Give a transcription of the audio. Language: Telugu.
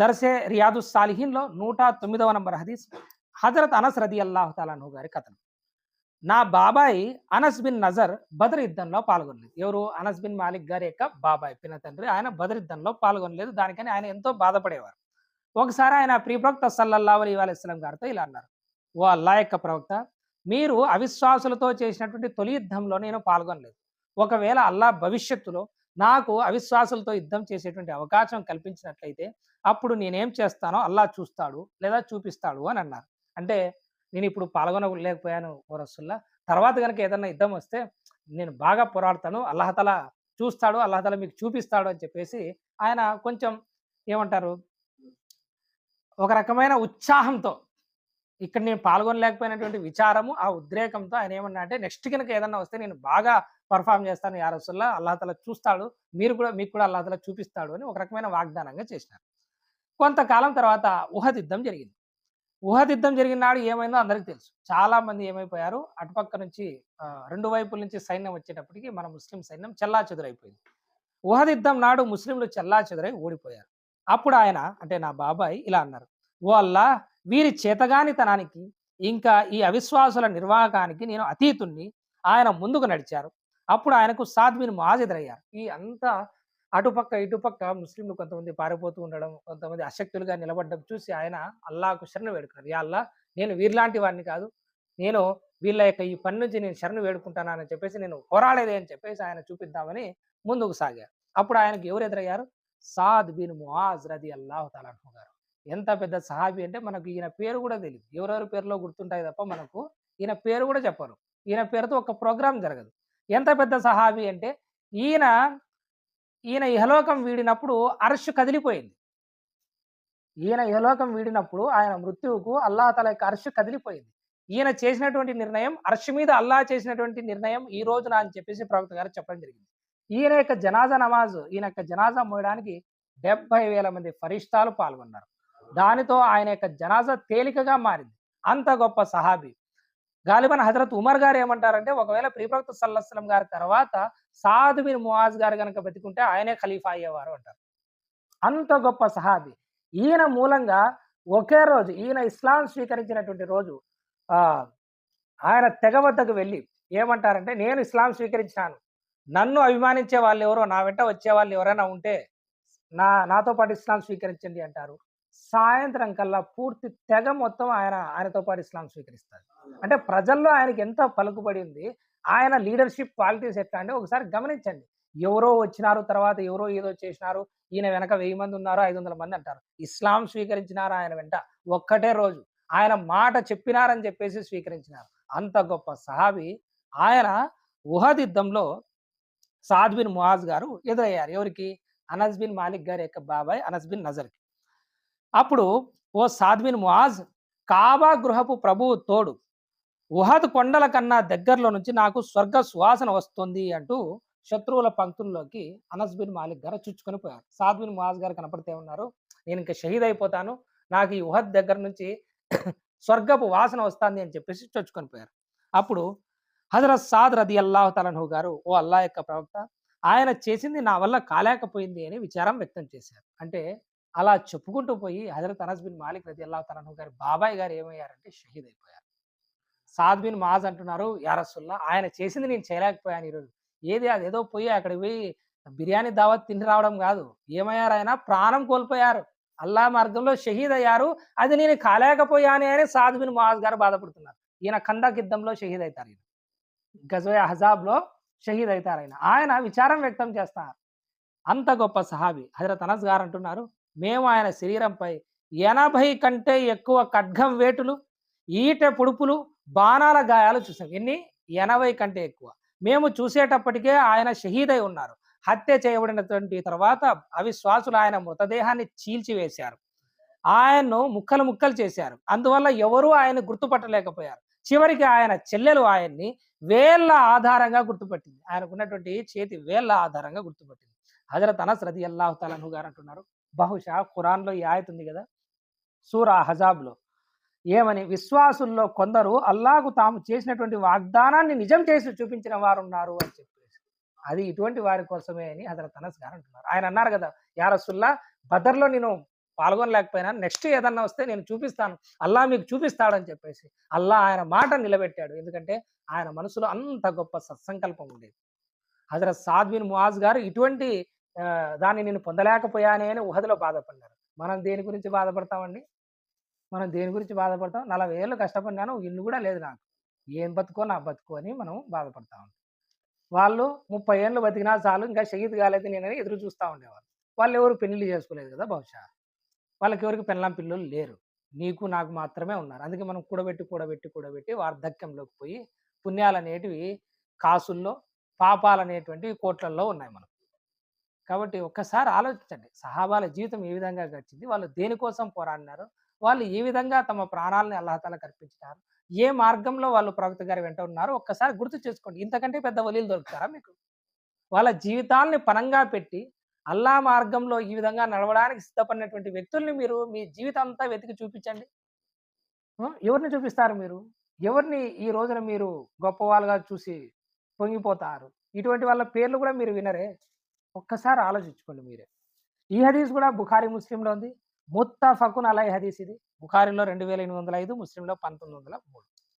దర్సే రియాదు సాలిహీన్లో నూట తొమ్మిదవ నంబర్ హదీస్ హజరత్ అనస్ రది అల్లాహు తాలాను గారి కథనం. నా బాబాయ్ అనస్ బిన్ నజర్ బదర్ యుద్ధంలో పాల్గొనలేదు. ఎవరు? అనస్ బిన్ మాలిక్ గారి యొక్క బాబాయ్ పిన తండ్రి. ఆయన బదర్ యుద్ధంలో పాల్గొనలేదు. దానికని ఆయన ఎంతో బాధపడేవారు. ఒకసారి ఆయన ప్రియప్రవక్త సల్లల్లా అలీ అలైస్లం గారితో ఇలా అన్నారు. ఓ అల్లా యొక్క ప్రవక్త మీరు అవిశ్వాసులతో చేసినటువంటి తొలి యుద్ధంలో నేను పాల్గొనలేదు. ఒకవేళ అల్లా భవిష్యత్తులో నాకు అవిశ్వాసులతో యుద్ధం చేసేటువంటి అవకాశం కల్పించినట్లయితే అప్పుడు నేనేం చేస్తానో అల్లా చూస్తాడు లేదా చూపిస్తాడు అని అన్నారు. అంటే నేను ఇప్పుడు పాల్గొనలేకపోయాను ఓ తర్వాత కనుక ఏదన్నా యుద్ధం వస్తే నేను బాగా పోరాడతాను అల్లహతల చూస్తాడు అల్లహతల మీకు చూపిస్తాడు అని చెప్పేసి ఆయన కొంచెం ఏమంటారు? ఒక రకమైన ఉత్సాహంతో ఇక్కడ నేను పాల్గొనలేకపోయినటువంటి విచారము ఆ ఉద్రేకంతో ఆయన ఏమన్నా అంటే నెక్స్ట్ కనుక ఏదన్నా వస్తే నేను బాగా పర్ఫామ్ చేస్తాను యా రసుల్లా అల్లాహతల చూస్తాడు మీరు కూడా మీకు కూడా అల్లాహతల చూపిస్తాడు అని ఒక రకమైన వాగ్దానంగా చేసినారు. కొంతకాలం తర్వాత ఉహద్ జరిగింది. ఉహద్ జరిగిన నాడు ఏమైందో అందరికీ తెలుసు. చాలా మంది ఏమైపోయారు? అటుపక్క నుంచి రెండు వైపుల నుంచి సైన్యం వచ్చేటప్పటికి మన ముస్లిం సైన్యం చెల్లా చెదురైపోయింది ఉహద్ నాడు ముస్లింలు చెల్లా చెదురై ఓడిపోయారు. అప్పుడు ఆయన అంటే నా బాబాయ్ ఇలా అన్నారు ఓ అల్లా వీరి చేతగానితనానికి ఇంకా ఈ అవిశ్వాసుల నిర్వాహకానికి నేను అతీతుణ్ణి ఆయన ముందుకు నడిచారు. అప్పుడు ఆయనకు సాద్విన్ మాజ్ ఎదురయ్యారు ఈ అంతా అటుపక్క ఇటుపక్క ముస్లింలు కొంతమంది పారిపోతూ ఉండడం కొంతమంది అశక్తులుగా నిలబడడం చూసి ఆయన అల్లాకు శరణు వేడుకున్నారు. యా అల్లా నేను వీరిలాంటి వాడిని కాదు. నేను వీళ్ళ యొక్క ఈ పని నుంచి నేను శరణు వేడుకుంటానని చెప్పేసి నేను పోరాడేదే అని చెప్పేసి ఆయన చూపిద్దామని ముందుకు సాగారు. అప్పుడు ఆయనకు ఎవరు ఎదురయ్యారు? సాద్ బిన్ ముఆజ్ రది అల్లాహు తాలాహు గారు. ఎంత పెద్ద సహాబీ అంటే మనకు ఈయన పేరు కూడా తెలియదు ఎవరెవరి పేరులో గుర్తుంటాయి తప్ప మనకు ఈయన పేరు కూడా చెప్పరు. ఈయన పేరుతో ఒక ప్రోగ్రాం జరగదు. ఎంత పెద్ద సహాబీ అంటే ఈయన ఈయన ఇహలోకం వీడినప్పుడు అర్ష్ కదిలిపోయింది. ఈయన ఇహలోకం వీడినప్పుడు ఆయన మృత్యువుకు అల్లాహతల యొక్క అర్ష్ కదిలిపోయింది. ఈయన చేసినటువంటి నిర్ణయం అర్ష్ మీద అల్లా చేసినటువంటి నిర్ణయం ఈ రోజున అని చెప్పేసి ప్రవక్త గారు చెప్పడం జరిగింది. ఈయన యొక్క జనాజా నమాజ్ ఈయన యొక్క జనాజా మోయడానికి డెబ్బై వేల మంది ఫరిష్టాలు పాల్గొన్నారు. దానితో ఆయన యొక్క జనాజా తేలికగా మారింది. అంత గొప్ప సహాబీ. గాలిబన్ హజరత్ ఉమర్ గారు ఏమంటారంటే ఒకవేళ ప్రియప్రవక్త సల్లస్లం గారి తర్వాత సాద్ బిన్ మువాజ్ గారు కనుక బతికుంటే ఆయనే ఖలీఫా అయ్యేవారు అంటారు. అంత గొప్ప సహాబీ. ఈయన మూలంగా ఒకే రోజు ఈయన ఇస్లాం స్వీకరించినటువంటి రోజు ఆ ఆయన తెగ వద్దకు వెళ్ళి ఏమంటారంటే నేను ఇస్లాం స్వీకరించాను నన్ను అభిమానించే వాళ్ళు ఎవరో నా వెంట వచ్చే వాళ్ళు ఎవరైనా ఉంటే నా నాతో పాటు ఇస్లాం స్వీకరించండి అంటారు. సాయంత్రం కల్లా పూర్తి తెగ మొత్తం ఆయన ఆయనతో పాటు ఇస్లాం స్వీకరిస్తారు అంటే ప్రజల్లో ఆయనకి ఎంత పలుకుబడి ఉంది ఆయన లీడర్షిప్ క్వాలిటీస్ ఎట్లా అంటే ఒకసారి గమనించండి. ఎవరో వచ్చినారు తర్వాత ఎవరో ఏదో చేసినారు ఈయన వెనక వెయ్యి మంది ఉన్నారు ఐదు వందల మంది అంటారు. ఇస్లాం స్వీకరించినారు ఆయన వెంట? ఒక్కటే రోజు. ఆయన మాట చెప్పినారని చెప్పేసి స్వీకరించినారు. అంత గొప్ప సహాబి ఆయన ఉహద్ యుద్ధంలో సాద్ బిన్ మువాజ్ గారు ఎదురయ్యారు. ఎవరికి? అనస్ బిన్ మాలిక్ గారి యొక్క బాబాయ్ అనస్ బిన్ నజర్కి. అప్పుడు ఓ సాద్విన్ మువాజ్ కాబా గృహపు ప్రభువు తోడు ఉహద్ కొండల కన్నా దగ్గరలో నుంచి నాకు స్వర్గ సువాసన వస్తుంది అంటూ శత్రువుల పంక్తుల్లోకి అనస్ బిన్ మాలిక్ గారు చుచ్చుకొని పోయారు. సాద్ బిన్ మువాజ్ గారు కనపడితే ఉన్నారు నేను ఇంకా షహీద్ అయిపోతాను నాకు ఈ ఉహద్ దగ్గర నుంచి స్వర్గపు వాసన వస్తుంది అని చెప్పేసి చొచ్చుకొని పోయారు. అప్పుడు హజరత్ సాద్ రది అల్లాహ్ తలన్హు గారు ఓ అల్లా యొక్క ప్రవక్త ఆయన చేసింది నా వల్ల కాలేకపోయింది అని విచారం వ్యక్తం చేశారు. అంటే అలా చెప్పుకుంటూ పోయి హజరత్ అనస్ బిన్ మాలిక్ రది అల్లా తనను గారి బాబాయ్ గారు ఏమయ్యారంటే షహీద్ అయిపోయారు. సాద్ బిన్ మాజ్ అంటున్నారు యారసుల్లా ఆయన చేసింది నేను చేయలేకపోయాను ఈరోజు. ఏది అది? ఏదో పోయి అక్కడికి పోయి బిర్యానీ దావత్ తిని రావడం కాదు. ఏమయ్యారు ఆయన? ప్రాణం కోల్పోయారు. అల్లా మార్గంలో షహీద్ అయ్యారు. అది నేను కాలేకపోయాను అని సాద్ బిన్ మాజ్ గారు బాధపడుతున్నారు. ఈయన ఖందాక్ యుద్ధంలో షహీద్ అవుతారు ఈయన. గజవే హజాబ్లో షహీద్ అవుతారు ఆయన. ఆయన విచారం వ్యక్తం చేస్తారు. అంత గొప్ప సహాబి హజరత్ అనస్ గారు అంటున్నారు మేము ఆయన శరీరంపై ఎనభై కంటే ఎక్కువ ఖడ్గం వేటులు ఈట పొడుపులు బాణాల గాయాలు చూసాం. ఎన్ని? ఎనభై కంటే ఎక్కువ. మేము చూసేటప్పటికే ఆయన షహీదై ఉన్నారు. హత్య చేయబడినటువంటి తర్వాత అవిశ్వాసులు ఆయన మృతదేహాన్ని చీల్చివేశారు. ఆయన్ను ముక్కలు ముక్కలు చేశారు. అందువల్ల ఎవరూ ఆయన గుర్తుపట్టలేకపోయారు. చివరికి ఆయన చెల్లెలు ఆయన్ని వేళ్ళ ఆధారంగా గుర్తుపట్టింది. ఆయనకున్నటువంటి చేతి వేళ్ళ ఆధారంగా గుర్తుపట్టింది. హజరత్ అనస్ రది అల్లాహు తలహు గారు అంటున్నారు. బహుశా ఖురాన్లో ఈ ఆయత ఉంది కదా? సూరా హజాబ్లో ఏమని? విశ్వాసుల్లో కొందరు అల్లాకు తాము చేసినటువంటి వాగ్దానాన్ని నిజం చేసి చూపించిన వారు ఉన్నారు అని చెప్పేసి. అది ఇటువంటి వారి కోసమే అని హజరత్ అనస్ గారు అంటున్నారు. ఆయన అన్నారు కదా యారసుల్లా బదర్లో నేను పాల్గొనలేకపోయినా నెక్స్ట్ ఏదన్నా వస్తే నేను చూపిస్తాను. అల్లా మీకు చూపిస్తాడని చెప్పేసి. అల్లా ఆయన మాట నిలబెట్టాడు. ఎందుకంటే ఆయన మనసులో అంత గొప్ప సత్సంకల్పం ఉండేది. హజరత్ సాద్విన్ మువాజ్ గారు ఇటువంటి దాన్ని నేను పొందలేకపోయానే అని ఉహదలో బాధపడ్డారు. మనం దేని గురించి బాధపడతామండి? మనం దేని గురించి బాధపడతాం? నలభై ఏళ్ళు కష్టపడినాను ఇల్లు కూడా లేదు నాకు. ఏం బతుకో నా బతుకో అని మనం బాధపడతా ఉంటాం. వాళ్ళు ముప్పై ఏళ్ళు బతికినా చాలు ఇంకా షహీద్ కాలేదు నేనని ఎదురు చూస్తూ ఉండేవాళ్ళు వాళ్ళు ఎవరు పెళ్ళిళ్ళు చేసుకోలేదు కదా బహుశా. వాళ్ళకి ఎవరికి పెళ్ళాం పిల్లలు లేరు. నీకు నాకు మాత్రమే ఉన్నారు. అందుకే మనం కూడబెట్టి కూడబెట్టి కూడబెట్టి వార్ధక్యంలోకి పోయి పుణ్యాలు అనేటివి కాసుల్లో పాపాలు అనేటువంటివి కోట్లల్లో ఉన్నాయి మనం. కాబట్టి ఒక్కసారి ఆలోచించండి. సహాబాల జీవితం ఏ విధంగా గడిచింది? వాళ్ళు దేనికోసం పోరాడినారు? వాళ్ళు ఏ విధంగా తమ ప్రాణాలని అల్లాహతాలకు కల్పించినారు? ఏ మార్గంలో వాళ్ళు ప్రవక్త గారి వెంట ఉన్నారు? ఒక్కసారి గుర్తు చేసుకోండి. ఇంతకంటే పెద్ద వలీలు దొరుకుతారా మీకు? వాళ్ళ జీవితాల్ని పరంగా పెట్టి అల్లా మార్గంలో ఈ విధంగా నడవడానికి సిద్ధపడినటువంటి వ్యక్తుల్ని మీరు మీ జీవితం అంతా వెతికి చూపించండి. ఎవరిని చూపిస్తారు మీరు? ఎవరిని ఈ రోజున మీరు గొప్పవాళ్ళుగా చూసి పొంగిపోతారు? ఇటువంటి వాళ్ళ పేర్లు కూడా మీరు వినరే. ఒక్కసారి ఆలోచించుకోండి మీరే. ఈ హదీస్ కూడా బుఖారీ ముస్లింలో ఉంది. ముత్తఫకున్ అలై హదీస్ ఇది. బుఖారీలో రెండు వేల ఎనిమిది వందల ఐదు ముస్లింలో పంతొమ్మిది వందల మూడు.